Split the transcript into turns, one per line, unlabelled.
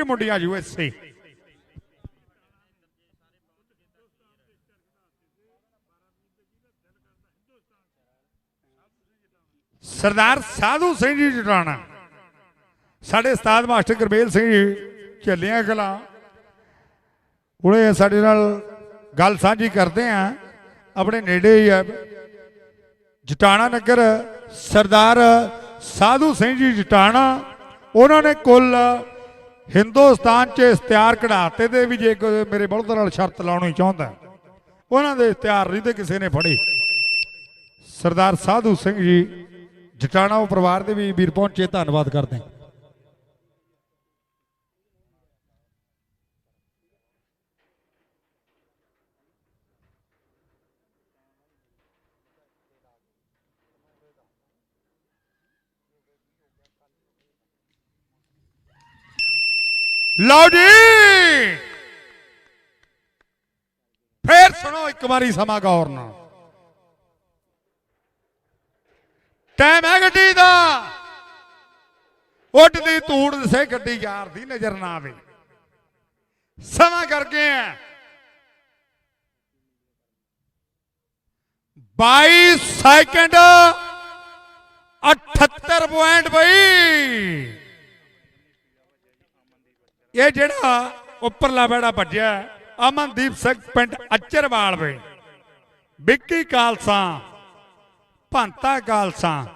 ਪੂਰੇ ਮੁੰਡਿਆਂ ਯੂਐਸਏ ਸਰਦਾਰ ਸਾਧੂ ਸਿੰਘ ਜੀ ਜਟਾਣਾ। ਸਾਡੇ ਉਸਤਾਦ ਮਾਸਟਰ ਗੁਰਮੇਲ ਸਿੰਘ ਜੀ ਚੱਲਿਆ ਕਲਾ। ਉਹਨੇ ਸਾਡੇ ਨਾਲ ਗੱਲ ਸਾਂਝੀ ਕਰਦੇ ਆ। ਆਪਣੇ ਨੇੜੇ ਹੀ ਆ। ਜਟਾਣਾ ਨਗਰ ਸਰਦਾਰ ਸਾਧੂ ਸਿੰਘ ਜੀ ਜਟਾਣਾ, ਉਹਨਾਂ ਨੇ ਕੁੱਲ ਹਿੰਦੁਸਤਾਨ 'ਚ ਇਸ਼ਤਿਹਾਰ ਕਢਾਤੇ ਦੇ ਵੀ ਜੇ ਕੋਈ ਮੇਰੇ ਬਲਦ ਨਾਲ ਸ਼ਰਤ ਲਾਉਣੀ ਚਾਹੁੰਦਾ ਉਹਨਾਂ ਦੇ ਇਸ਼ਤਿਹਾਰ ਨਹੀਂ ਤੇ ਕਿਸੇ ਨੇ ਫੜੇ। ਸਰਦਾਰ ਸਾਧੂ ਸਿੰਘ ਜੀ, ਜਟਾਣਾ ਪਰਿਵਾਰ ਦੇ ਵੀ ਵੀਰ ਪਹੁੰਚੇ, ਧੰਨਵਾਦ ਕਰਦੇ ਹਾਂ। ਲਓ ਜੀ। ਫੇਰ ਸੁਣੋ ਇੱਕ ਵਾਰੀ ਸਮਾਂ ਗੌਰ ਨਾਲ ਟਾਈਮ ਹੈ ਗੱਡੀ ਦਾ। ਉੱਡਦੀ ਧੂੜ ਦਿਸੇ ਗੱਡੀ ਯਾਰ ਦੀ ਨਜ਼ਰ ਨਾ ਆਵੇ। ਸਮਾਂ ਕਰਕੇ ਆ। 22 ਸੈਕਿੰਡ 78 ਪੁਆਇੰਟ ਬਈ। ਇਹ ਜਿਹੜਾ ਉੱਪਰਲਾ ਬੈੜਾ ਭੱਜਿਆ ਅਮਨਦੀਪ ਸਿੰਘ ਪਿੰਡ ਅਚਰਵਾਲ ਵੇ। ਵਿੱਕੀ ਕਾਲਸਾ ਭੰਤਾ ਕਾਲਸਾ।